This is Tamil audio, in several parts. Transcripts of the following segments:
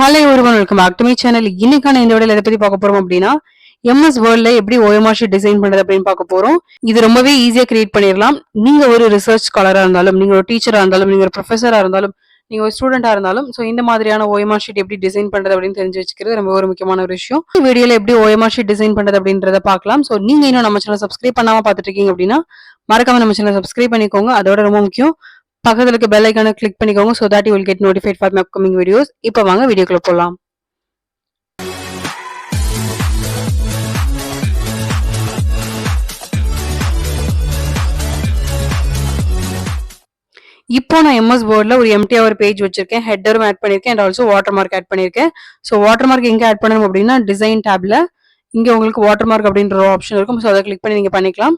ஹலோ ஒருவன் welcome back to my channel இன்னைக்கான இந்த வீடியோல எதை பத்தி பார்க்க போறோம் அப்படின்னா எம்எஸ் வேர்ல்ட்ல எப்படி ஓஎம்ஆர் ஷீட் டிசைன் பண்றது அப்படின்னு பார்க்க போறோம். இது ரொம்பவே ஈஸியா கிரியேட் பண்ணிடலாம் நீங்க ஒரு ரிசர்ச் ஸ்காலரா இருந்தாலும் நீங்க ஒரு டீச்சரா இருந்தாலும் நீங்க ஒரு ப்ரொஃபஸரா இருந்தாலும் நீங்க ஒரு ஸ்டூடெண்டா இருந்தாலும் ஸோ இந்த மாதிரியான ஓஎம்ஆர் ஷீட் எப்படி டிசைன் பண்றது அப்படின்னு தெரிஞ்சு வச்சுக்கிறது ரொம்ப ஒரு முக்கியமான ஒரு விஷயம். வீடியோல எப்படி ஓஎம்ஆர் ஷீட் டிசைன் பண்றது அப்படின்றத பார்க்கலாம். ஸோ நீங்க இன்னும் நம்ம சேனல் சப்ஸ்கிரைப் பண்ணாம பாத்துட்டு இருக்கீங்க அப்படின்னா மறக்காம நம்ம சேனல் சப்ஸ்கிரைப் பண்ணிக்கோங்க. அதோட ரொம்ப முக்கியம். பக்கத்தில் இருக்க பெல் ஐக்கான கிளிக் பண்ணிக்கோங்க so that you will get notified for my upcoming videos இப்போ வாங்க வீடியோக்குள்ள போகலாம் இப்போ நான் எம்எஸ் போர்டில் ஒரு எம்டியா ஒரு பேஜ் வச்சிருக்கேன். ஹெட்டரும் ஆட் பண்ணியிருக்கேன் and also water mark add பண்ணியிருக்கேன் ஸோ வாட்டர் மார்க் எங்கே ஆட் பண்ணணும் அப்படின்னா டிசைன் டேப்ல இங்கே உங்களுக்கு வாட்டர் மார்க் அப்படின்ற ஒரு ஆப்ஷன் இருக்கும். ஸோ அதை கிளிக் பண்ணி நீங்கள் பண்ணிக்கலாம்.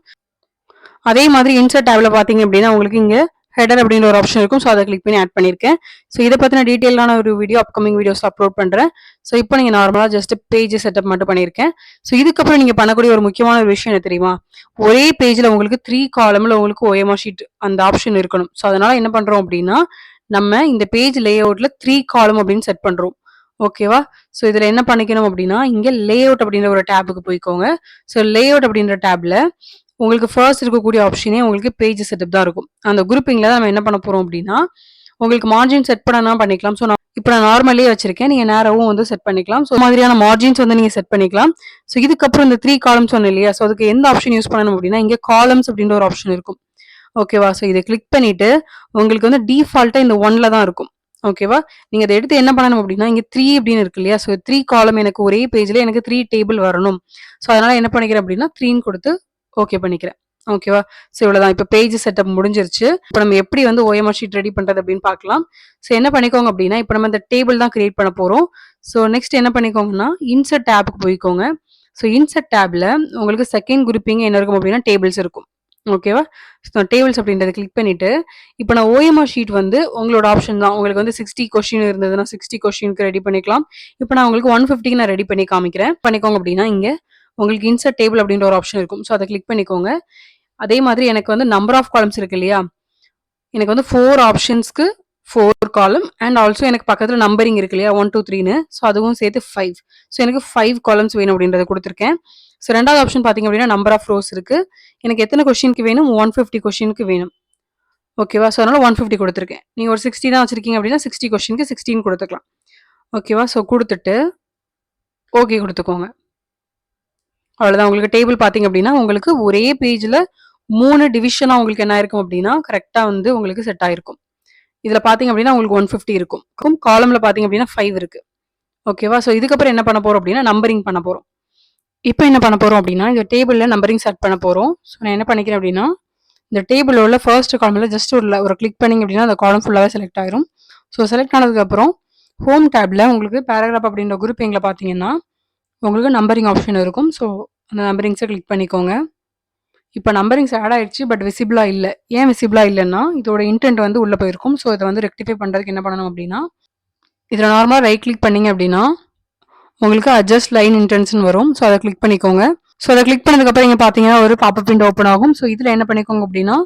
அதே மாதிரி இன்சர்ட் டேப்ல பார்த்தீங்க அப்படின்னா உங்களுக்கு இங்கே ஹெடர் அப்படின்ற ஒரு ஆப்ஷன் இருக்கும். ஸோ அதை கிளிக் பண்ணி ஆட் பண்ணியிருக்கேன் ஸோ இதை பற்றின டீட்டெயிலான ஒரு வீடியோ அப்கமிங் வீடியோஸ் அப்லோட் பண்ணுறேன் ஸோ இப்போ நீங்கள் நார்மலாக ஜஸ்ட் பேஜ் செட்டப் மட்டும் பண்ணியிருக்கேன் ஸோ இதுக்கப்புறம் நீங்கள் பண்ணக்கூடிய ஒரு முக்கியமான ஒரு விஷயம் என்ன தெரியுமா? ஒரே பேஜில் உங்களுக்கு த்ரீ காலமில் உங்களுக்கு ஓஎம்ஆர் ஷீட் அந்த ஆப்ஷன் இருக்கணும். ஸோ அதனால் என்ன பண்ணுறோம் அப்படின்னா நம்ம இந்த பேஜ் லே அவுட்டில் த்ரீ காலம் அப்படின்னு செட் பண்ணுறோம் ஓகேவா ஸோ இதில் என்ன பண்ணிக்கணும் அப்படின்னா இங்கே லே அவுட் அப்படின்ற ஒரு டேபுக்கு போய்க்கோங்க. ஸோ லே அவுட் அப்படின்ற டேபில் உங்களுக்கு ஃபர்ஸ்ட் இருக்கக்கூடிய ஆப்ஷனே உங்களுக்கு பேஜ் செட்டப் தான் இருக்கும். அந்த குரூப்பிங்ல நம்ம என்ன பண்ண போறோம் அப்படின்னா உங்களுக்கு மார்ஜின் செட் பண்ணனா பண்ணிக்கலாம். ஸோ நான் இப்போ நான் நார்மலே வச்சிருக்கேன். நீங்க நேரவும் வந்து செட் பண்ணிக்கலாம். ஸோ மாதிரியான மார்ஜின்ஸ் வந்து நீங்க செட் பண்ணிக்கலாம். ஸோ இதுக்கப்புறம் இந்த த்ரீ காலம்ஸ் சொன்னேன் இல்லையா? ஸோ அதுக்கு எந்த ஆப்ஷன் யூஸ் பண்ணணும் அப்படின்னா இங்கே காலம்ஸ் அப்படின்ற ஒரு ஆப்ஷன் இருக்கும். ஓகேவா ஸோ இதை கிளிக் பண்ணிட்டு உங்களுக்கு வந்து டிஃபால்ட்டாக இந்த ஒன்ல தான் இருக்கும். ஓகேவா நீங்க அதை எடுத்து என்ன பண்ணணும் அப்படின்னா இங்க த்ரீ அப்படின்னு இருக்கு இல்லையா? ஸோ த்ரீ காலம் எனக்கு ஒரே பேஜ்ல எனக்கு த்ரீ டேபிள் வரணும். ஸோ அதனால என்ன பண்ணிக்கிறேன் அப்படின்னா த்ரீன்னு கொடுத்து ஓகே பண்ணிக்கிறேன். ஓகேவா ஸோ இவ்வளோதான் இப்போ பேஜ் செட்டப் முடிஞ்சிருச்சு. இப்போ நம்ம எப்படி வந்து ஓஎம்ஆர் ஷீட் ரெடி பண்ணுறது அப்படின்னு பார்க்கலாம். ஸோ என்ன பண்ணிக்கோங்க அப்படின்னா இப்போ நம்ம இந்த டேபிள் தான் கிரியேட் பண்ண போகிறோம் ஸோ நெக்ஸ்ட் என்ன பண்ணிக்கோங்கன்னா இன்சர்ட் டேபுக்கு போய்க்கோங்க. ஸோ இன்சர்ட் டேப்பில் உங்களுக்கு செகண்ட் குரூப்பிங் என்ன இருக்கும் அப்படின்னா டேபிள்ஸ் இருக்கும். ஓகேவா ஸோ டேபிள்ஸ் அப்படின்றத கிளிக் பண்ணிவிட்டு இப்போ நான் ஓஎம்ஆர் ஷீட் வந்து உங்களோட ஆப்ஷன் தான். உங்களுக்கு வந்து சிக்ஸ்டி கொஸ்டின் இருந்ததுன்னா சிக்ஸ்டி கொஸ்டினுக்கு ரெடி பண்ணிக்கலாம். இப்போ நான் உங்களுக்கு ஒன் ஃபிஃப்டிக்கு நான் ரெடி பண்ணி காமிக்கிறேன். பண்ணிக்கோங்க அப்படின்னா இங்கே உங்களுக்கு இன்சர்ட் டேபிள் அப்படின்ற ஒரு ஆப்ஷன் இருக்கும். ஸோ அதை கிளிக் பண்ணிக்கோங்க. அதே மாதிரி எனக்கு வந்து நம்பர் ஆஃப் காலம்ஸ் இருக்கு இல்லையா? எனக்கு வந்து ஃபோர் ஆப்ஷன்ஸ்க்கு ஃபோர் காலம் அண்ட் ஆல்சோ எனக்கு பக்கத்தில் நம்பரிங் இருக்கு இல்லையா? ஒன் டூ த்ரீன்னு ஸோ அதுவும் சேர்த்து ஃபைவ் ஸோ எனக்கு ஃபைவ் காலம்ஸ் வேணும் அப்படின்றத கொடுத்துருக்கேன். ஸோ ரெண்டாவது ஆப்ஷன் பார்த்தீங்க அப்படின்னா நம்பர் ஆஃப் ரோஸ் இருக்கு. எனக்கு எத்தனை கொஷினுக்கு வேணும்? ஒன் ஃபிஃப்டி கொஷினுக்கு வேணும். ஓகேவா ஸோ அதனால் ஒன் ஃபிஃப்டி கொடுத்துருக்கேன். நீங்கள் ஒரு சிக்ஸ்டி தான் வச்சிருக்கீங்க அப்படின்னா சிக்ஸ்டி கொஷினுக்கு சிக்ஸ்டின் கொடுத்துக்கலாம். ஓகேவா ஸோ கொடுத்துட்டு ஓகே கொடுத்துக்கோங்க. அவ்வளோதான் உங்களுக்கு டேபிள் பார்த்தீங்க அப்படின்னா உங்களுக்கு ஒரே பேஜில் மூணு டிவிஷனாக உங்களுக்கு என்ன ஆயிருக்கும் அப்படின்னா கரெக்டாக வந்து உங்களுக்கு செட் ஆயிருக்கும். இதில் பார்த்தீங்க அப்படின்னா உங்களுக்கு ஒன் ஃபிஃப்டி இருக்கும். காலமில் பார்த்தீங்க அப்படின்னா ஃபைவ் இருக்குது ஓகேவா ஸோ இதுக்கப்புறம் என்ன பண்ண போகிறோம் அப்படின்னா நம்பரிங் பண்ண போகிறோம் இப்போ என்ன பண்ண போகிறோம் அப்படின்னா இந்த டேபிளில் நம்பரிங் செட் பண்ண போகிறோம் ஸோ நான் என்ன பண்ணிக்கிறேன் அப்படின்னா இந்த டேபிள் உள்ள ஃபர்ஸ்ட் காலமில் ஜஸ்ட் ஒரு ஒரு கிளிக் பண்ணிங்க அப்படின்னா அந்த காலம் ஃபுல்லாகவே செலக்ட் ஆயிரும். ஸோ செலக்ட் ஆனதுக்கப்புறம் ஹோம் டேப்பில் உங்களுக்கு பேராகிராஃப் அப்படின்ற குரூப் எங்களை பார்த்தீங்கன்னா உங்களுக்கு நம்பரிங் ஆப்ஷன் இருக்கும். ஸோ அந்த நம்பரிங்ஸை கிளிக் பண்ணிக்கோங்க. இப்போ நம்பரிங்ஸ் ஆட் ஆயிடுச்சு பட் விசிபிளாக இல்லை. ஏன் விசிபிளாக இல்லைன்னா இதோட இன்டென்ட் வந்து உள்ளே போயிருக்கும். ஸோ இதை வந்து ரெக்டிஃபை பண்ணுறதுக்கு என்ன பண்ணணும் அப்படின்னா இதில் நார்மலாக ரைட் கிளிக் பண்ணிங்க அப்படின்னா உங்களுக்கு அட்ஜஸ்ட் லைன் இன்டென்ஸ்னு வரும். ஸோ அதை கிளிக் பண்ணிக்கோங்க. ஸோ அதை கிளிக் பண்ணதுக்கப்புறம் இங்கே பார்த்தீங்கன்னா ஒரு பாப்பப் விண்டோ ஓப்பன் ஆகும். ஸோ இதில் என்ன பண்ணிக்கோங்க அப்படின்னா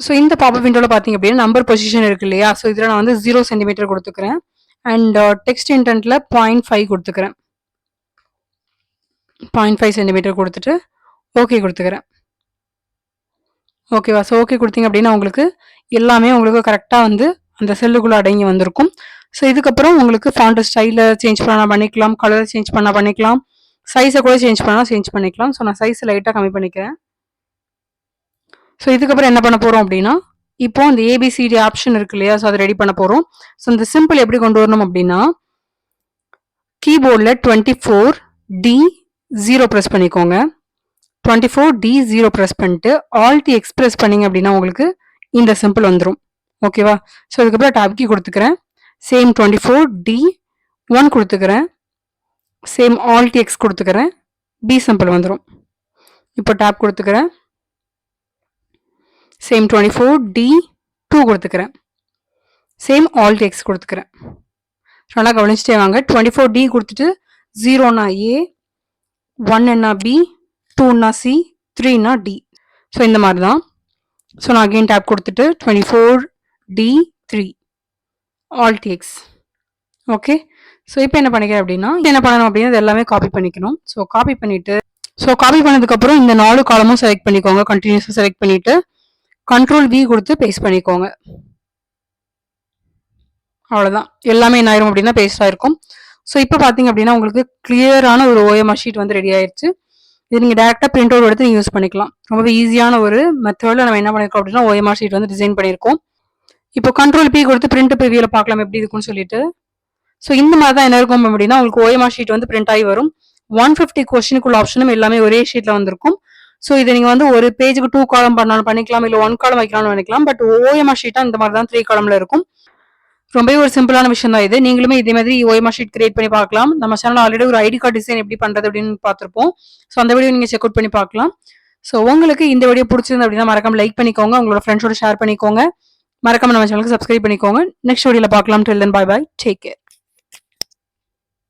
ஸோ இந்த பாப்பப் விண்டோவில் பார்த்தீங்க அப்படின்னா நம்பர் பொசிஷன் இருக்கு இல்லையா? ஸோ இதில் நான் வந்து ஜீரோ சென்டிமீட்டர் கொடுத்துக்கிறேன். அண்ட் டெக்ஸ்ட் இன்டென்ட்டில் பாயிண்ட் ஃபைவ் கொடுத்துக்கிறேன். பாயிண்ட் ஃபைவ் சென்டிமீட்டர் கொடுத்துட்டு ஓகே கொடுத்துக்கிறேன். ஓகேவா ஸோ ஓகே கொடுத்தீங்க அப்படின்னா உங்களுக்கு எல்லாமே உங்களுக்கு கரெக்டாக வந்து அந்த செல்லுக்குள்ளே அடங்கி வந்திருக்கும். ஸோ இதுக்கப்புறம் உங்களுக்கு ஃபாண்ட் ஸ்டைலை சேஞ்ச் பண்ணால் பண்ணிக்கலாம் கலர் சேஞ்ச் பண்ணால் பண்ணிக்கலாம் சைஸை கூட சேஞ்ச் பண்ணால் சேஞ்ச் பண்ணிக்கலாம். ஸோ நான் சைஸ் லைட்டாக கம்மி பண்ணிக்கிறேன். ஸோ இதுக்கப்புறம் என்ன பண்ண போகிறோம் அப்படின்னா இப்போ இந்த ஏபிசிடி ஆப்ஷன் இருக்கு இல்லையா? ஸோ அதை ரெடி பண்ண போகிறோம் ஸோ இந்த சிம்பிள் எப்படி கொண்டு வரணும் அப்படின்னா கீபோர்டில் twenty four D zero press பண்ணிக்கோங்க. Twenty four D zero press பண்ணிட்டு ஆல்டி எக்ஸ்பிரஸ் பண்ணிங்க அப்படின்னா உங்களுக்கு இந்த சிம்பிள் வந்துடும் ஓகேவா ஸோ அதுக்கப்புறம் டாப்கி கொடுத்துக்கிறேன். Same twenty four T one கொடுத்துக்கிறேன் சேம் ஆல்டி எக்ஸ் கொடுத்துக்கிறேன். பி சிம்பிள் வந்துடும் இப்போ டேப் கொடுத்துக்கிறேன். Same twenty four T two கொடுத்துக்கிறேன் சேம் ஆல்டி எக்ஸ் கொடுத்துக்கிறேன். நல்லா கவனிச்சிட்டே வாங்க. டுவெண்ட்டி ஃபோர் டி கொடுத்துட்டு ஜீரோனா ஏ ஒன்னுன்னா பி டூன்னா சி த்ரீனா டி ஸோ இந்த மாதிரி தான் ஸோ நான் அகெயின் டேப் கொடுத்துட்டு twenty four D three alt X okay so இப்போ என்ன பண்ணிக்கிறேன் அப்படின்னா என்ன பண்ணணும் அப்படின்னா இது எல்லாமே காப்பி பண்ணிக்கணும். ஸோ காப்பி பண்ணிவிட்டு ஸோ காப்பி பண்ணதுக்கப்புறம் இந்த நாலு காலமும் செலக்ட் பண்ணிக்கோங்க. கண்டினியூஸாக செலக்ட் பண்ணிவிட்டு கண்ட்ரோல் வி கொடுத்து பேஸ்ட் பண்ணிக்கோங்க. அவ்வளோதான் எல்லாமே என்ன ஆயிரும் அப்படின்னா பேஸ்ட் ஆயிருக்கும். ஸோ இப்போ பார்த்தீங்க அப்படின்னா உங்களுக்கு கிளியரான ஒரு ஓஎம்ஆர் ஷீட் வந்து ரெடி ஆயிடுச்சு இது நீங்கள் டேரெக்டாக பிரிண்ட் அவுட் எடுத்து நீங்கள் யூஸ் பண்ணிக்கலாம். ரொம்பவே ஈஸியான ஒரு மெத்தடில் நம்ம என்ன பண்ணியிருக்கோம் அப்படின்னா ஓஎம்ஆர் ஷீட் வந்து டிசைன் பண்ணியிருக்கோம் இப்போ கண்ட்ரோல் பி கொடுத்து பிரிண்ட் ப்ரிவியூவில் பார்க்கலாம் எப்படி இருக்கும்னு சொல்லிட்டு. ஸோ இந்த மாதிரி தான் என்ன இருக்கும் அப்படின்னா உங்களுக்கு ஓஎம்ஆர் ஷீட் வந்து பிரிண்ட் ஆகி வரும். ஒன் ஃபிஃப்டி கொஸ்டினுக்குள்ள ஆப்ஷனும் எல்லாமே ஒரே ஷீட்டில் வந்திருக்கும். ஸோ இதை நீங்கள் வந்து ஒரு பேஜுக்கு டூ காலம் பண்ணாலும் பண்ணிக்கலாம் இல்லை ஒன் காலம் வைக்கலாம்னு நினைக்கலாம். பட் ஓஎம்ஆர் ஷீட்டாக இந்த மாதிரி தான் த்ரீ காலமில் இருக்கும். ரொம்பவே ஒரு சிம்பிளான விஷயம் தான் இது. நீங்களுமே இதே மாதிரி ஓஎம்ஆர் ஷீட் கிரியேட் பண்ணி பார்க்கலாம். நம்ம சேனல் ஆல்ரெடி ஒரு ஐடி கார்டு டிசைன் எப்படி பண்ணுறது அப்படின்னு பார்த்துருப்போம். ஸோ அந்த வீடியோ நீங்கள் செக் அவுட் பண்ணி பார்க்கலாம். ஸோ உங்களுக்கு இந்த வீடியோ பிடிச்சிருந்து அப்படின்னா மறக்காம லைக் பண்ணிக்கோங்க. உங்களோட ஃப்ரெண்ட்ஸோட ஷேர் பண்ணிக்கோங்க. மறக்காம நம்ம சேனலுக்கு சப்ஸ்கிரைப் பண்ணிக்கோங்க. நெக்ஸ்ட் வீடியோவில் பார்க்கலாம். Till then bye take care